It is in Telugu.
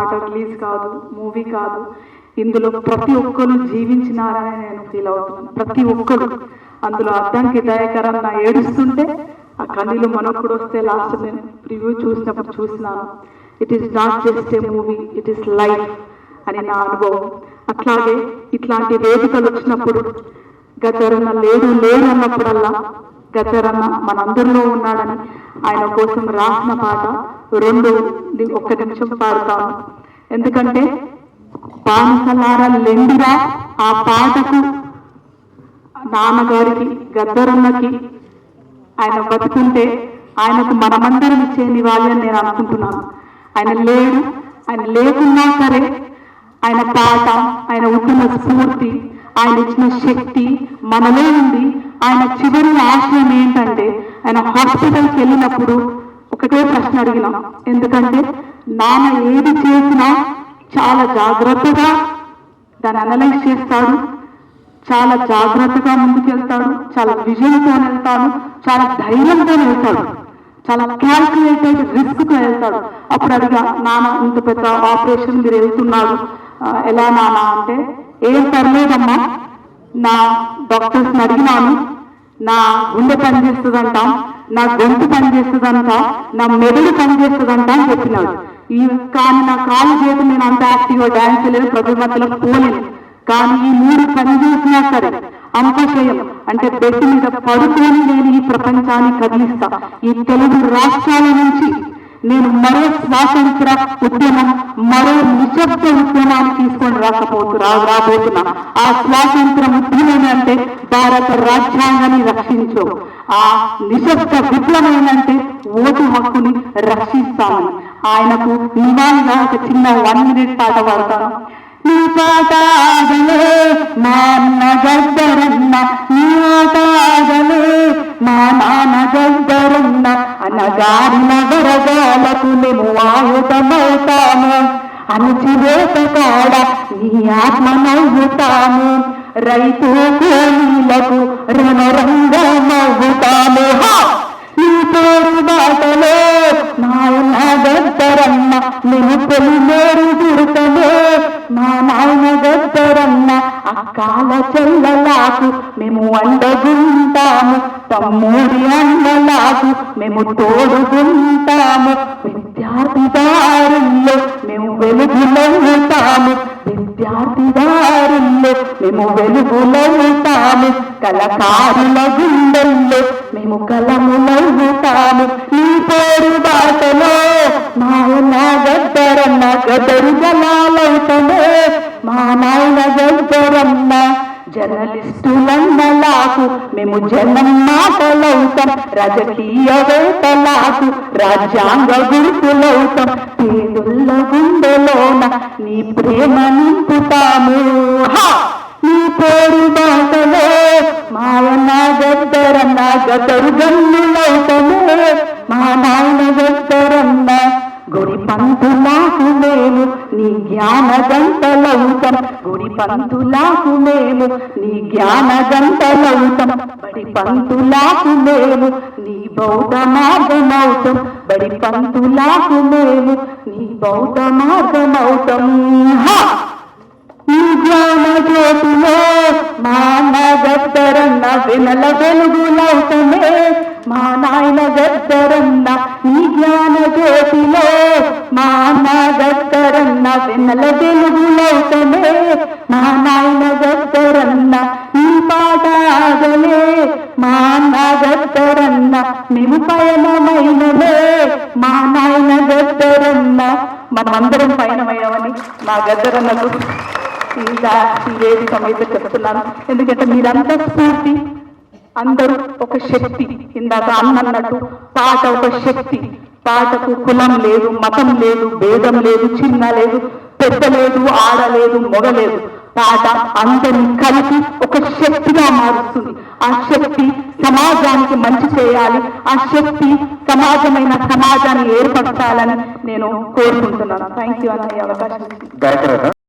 పాట రిలీజ్ కాదు మూవీ కాదు. ఇందులో ప్రతి ఒక్కరు జీవించినారని నేను ఫీల్ అవుతున్నాను. ప్రతి ఒక్కరు. అందులో అర్థానికి దయకరం నా ఏడుస్తుంటే ఆ కన్నీళ్ళు మనకు కూడా వస్తే లాస్ట్ నేను ప్రివ్యూ చూసినప్పుడు చూసినాను. It is not just a movie it is life అని నా అనుభవం. అట్లాగే ఇట్లాంటి వేదికలు వచ్చినప్పుడు గద్దరన్న లేదు లేడు గచ్చరన్న మనందరిలో ఉన్నాడని ఆయన కోసం రాసిన పాట రెండు ఒక్క నిమిషం పాడతాను. ఎందుకంటే బానిసలార లెండిరా ఆ పాటకు నాన్నగారికి గద్దరన్నకి ఆయన బతుకుంటే ఆయనకు మనమందరం ఇచ్చే నివాళి అని నేను అనుకుంటున్నాను. ఆయన లేడు ఆయన లేకున్నా సరే ఆయన పాట ఆయన ఉంటున్న స్ఫూర్తి ఆయన ఇచ్చిన శక్తి మనలో ఉంది. ఆయన చివరి ఆశయం ఏంటంటే ఆయన హాస్పిటల్కి వెళ్ళినప్పుడు ఒకటే ప్రశ్న అడిగినాం. ఎందుకంటే నాన్న ఏది చేసినా చాలా జాగ్రత్తగా దాన్ని అనలైజ్ చేస్తాడు చాలా జాగ్రత్తగా ముందుకెళ్తాడు చాలా విజయంతో వెళ్తాడు చాలా ధైర్యంతో వెళ్తాడు చాలా క్యాల్కులేటెడ్ రిస్క్తో వెళ్తాడు. అప్పుడు అడిగా నాన్న ఇంత పెద్ద ఆపరేషన్ మీరు వెళ్తున్నారు. ఎలా నాన్న? అంటే ఏం పర్లేదమ్మా. నా డాక్టర్స్ అడిగినాను నా గుండె పనిచేస్తుందంట నా గొంతు పనిచేస్తుందంట నా మెదడు పనిచేస్తుందంట అని చెప్పినాడు. ఈ కానీ నా కాలు చేతి నేను అంత యాక్టివ్గా డాన్స్ లేదు ప్రజల మధ్యలో పోలేదు. కానీ ఈ మూడు పనిచేసినా సరే అంపశయం అంటే బెడ్ మీద పడుకొని నేను ఈ ప్రపంచాన్ని కదిలిస్తా. ఈ తెలుగు రాష్ట్రాల నుంచి నేను మరో స్వాతంత్ర ఉద్యమం మరో నిశ్శబ్ద ఉద్యమాన్ని తీసుకొని రాకపోతు రాబోతున్నా. ఆ స్వాతంత్ర ఉద్యమం అంటే భారత రాజ్యాంగాన్ని రక్షించు. ఆ నిశ్శబ్ద విప్లవం ఏంటంటే ఓటు హక్కుని రక్షిస్తామని. ఆయనకు నివాళిగా ఒక చిన్న వన్ మినిట్ పాట పాడతాను. నీ పాట ఆగలే మా అన్న గద్దరన్న నీ ఆట ఆగలే మా నాన్న గద్దరన్న అన్నగారిన వరగాలకు మేము ఆయుధమవుతాము అణచివేత కాడ నీ ఆత్మ నవ్వుతాము రైతు కూలీలకు రణరంగమవుతాము. హా! నీ పేరు బాటలో నాయన గద్దరన్న నేను పెళ్ళేరు తిరుతలే మా నాయన గద్దరన్న అక్కాల చెల్లలాకు మేము అండగుంటాము తమ్ముడి అన్నలాకు మేము తోడుకుంటాము. విద్యార్థి దారుల్లో మేము వెలుగులవుతాము విద్యార్థి దారుల్లో మేము వెలుగులవుతాము కళకారుల గుండెల్లో మేము కలములవుతాము నీ పేరు బాటలో నాయన గద్దరన్న గదరు జలాలవుతమే మా నాయన గద్దరన్న జర్నలిస్టులన్నలాకు మేము జనం మాటలవుతాం రాజకీయ వేతలాకు రాజ్యాంగ గుర్తులవుతాం. పేదుల్ల గుండెలోన నీ ప్రేమ నింపుతాము. నీ పేరు బాటలో మాయన గద్దరన్న గదరు గన్నులవుతాము మా నాయన గద్దరన్న గుడి పంతులాకు మేము నీ జ్ఞాన గంటలవుతాం గుడి పంతులాకు మేము నీ జ్ఞాన గంటలవుతాం బడి పంతులాకు మేము నీ బౌద్ధ మార్గమవుతాం బడి పంతులాకు మేము నీ బౌద్ధ మార్గమవుతాం నీ జ్ఞాన జ్యోతిలో మా అన్న వినల వెలుగులవుతమే మా నాయన గద్దరన్న ఈ జ్ఞాన జ్యోతిలో మా అన్న గద్దరన్న వెన్నెల వెలుగులవుతమే మా నాయన గద్దరన్న ఈ పాట ఆగలే మా అన్న గద్దరన్న మేము పయనమైనలే మా నాయన గద్దరన్న మనమందరం పయనమైనవని మా గద్దరన్నకు ఇంకా ఈ వేదిక మీద చెప్తున్నాను. ఎందుకంటే మీరంతా స్ఫూర్తి అందరూ ఒక శక్తి. ఇందాక అన్నట్టు పాట ఒక శక్తి. పాటకు కులం లేదు మతం లేదు భేదం లేదు చిన్న లేదు పెద్ద లేదు ఆడ లేదు మొగ లేదు. పాట అందరిని కలిపి ఒక శక్తిగా మారుస్తుంది. ఆ శక్తి సమాజానికి మంచి చేయాలి. ఆ శక్తి సమాజమైన సమాజాన్ని ఏర్పరచాలని నేను కోరుకుంటున్నాను. థ్యాంక్ యూ అన్న అవకాశం